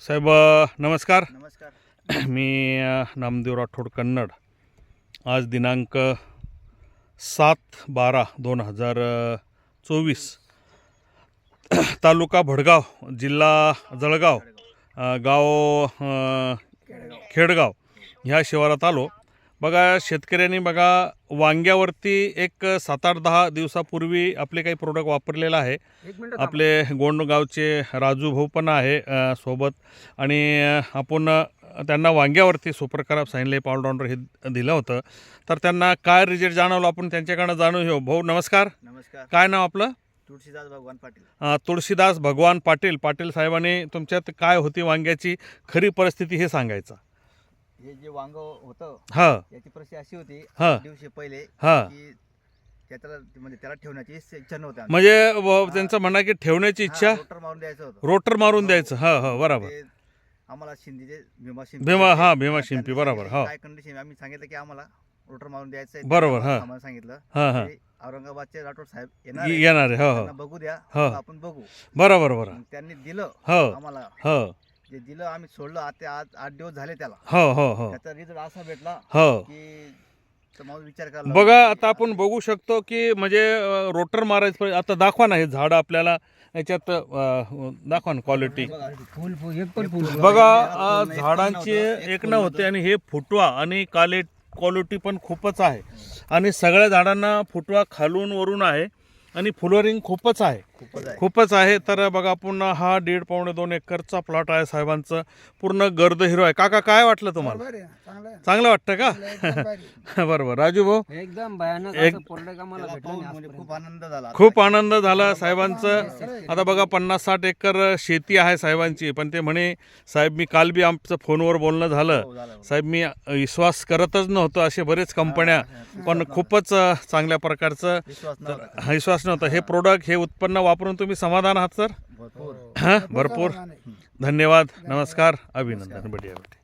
साहेब नमस्कार. नमस्कार. मी नामदेव राठोड कन्नड. आज दिनांक सात बारा दोन हजार चोवीस. तालुका भडगाव जिल्हा जळगाव गाव खेडगाव. ह्या शिवारात आलो. बघा शेतकऱ्यांनी बघा वांग्यावरती एक सात आठ दहा दिवसापूर्वी आपले काही प्रोडक्ट वापरलेलं आहे. आपले गोंडगावचे राजू भाऊ पण आहे अ, सोबत. आणि आपण त्यांना वांग्यावरती सुपर खराब सांगितले पावडर हे दिलं होतं. तर त्यांना काय रिजल्ट जाणवलं आपण त्यांच्याकडनं जाणून घेऊ. भाऊ नमस्कार. नमस्कार. काय नाव आपलं? तुळशीदास भगवान पाटील. अ, तुळशीदास भगवान पाटील. पाटील साहेबांनी तुमच्यात काय होती वांग्याची खरी परिस्थिती हे सांगायचं. हे जे वांग होतं हां. याची परिस्थिती अशी होती हा. आठ दिवशी पहिले हां. की त्याला म्हणजे त्याला ठेवण्याची इच्छा नव्हती आमची. म्हणजे व- त्यांचं म्हणणं की ठेवण्याची हा, इच्छा रोटर मारून द्यायचं होतं. रोटर मारून द्यायचं. हां हां बरोबर. ते आम्हाला शिंदेचे भीमा शिंपी भीमा- हा, त्यांनी भीमा शिंपी, बरोबर, सांगितलं हा. काय कंडिशन आम्ही सांगितलं की आम्हाला रोटर मारून द्यायचं आहे. बरोबर, हा. आम्हाला सांगितलं. हां हां. औरंगाबादचे राठोड साहेब येणार आहे. येणार आहे. हो हो. त्यांना बघू द्या. हा. आपण बघू. बरोबर बरोबर. मग त्यांनी दिलं हो. आम्हाला. हो. जे दिलं आम्ही सोडलं. आता आज आठ दिवस झाले त्याला. हो हो हो. त्याचा रिझल्ट असा भेटला हो. की तर मग विचार करायला बघा आता आपण बघू शकतो की म्हणजे अ, रोटर मारायचं आता दाखवा ना हे झाडं आपल्याला. याच्यात अ, दाखवा ना क्वालिटी बघा, फुल फुल एक पण फुल बघा पूर्ण अ, एक पण झाडांची एक न होते आणि हे फुटवा आणि काले क्वालिटी पण खूपच आहे. आणि सगळ्या झाडांना फुटवा खालून वरून आहे आणि फ्लोरिंग खूपच आहे. खूपच आहे. तर बघा पुन्हा हा दीड पावणे दोन एकरचा प्लॉट आहे साहेबांचं. पूर्ण गर्द हिरो आहे. काका काय वाटलं तुम्हाला? चांगलं वाटतं का. बरोबर. राजू भाऊ? एकदम म्हणजे. खूप आनंद झाला. खूप आनंद झाला साहेबांचं. आता बघा पन्नास साठ एकर शेती आहे साहेबांची. पण ते म्हणे साहेब मी काल बी आमचं फोनवर बोलणं झालं. हो, झालं. साहेब मी विश्वास करतच नव्हतो असे बरेच कंपन्या. पण खूपच चांगल्या प्रकारचं हा विश्वास नव्हता. हे प्रोडक्ट हे उत्पन्न वापरून तुम्ही समाधान आहात सर? भरपूर. हां भरपूर. धन्यवाद. नमस्कार. अभिनंदन. बढिया बढिया.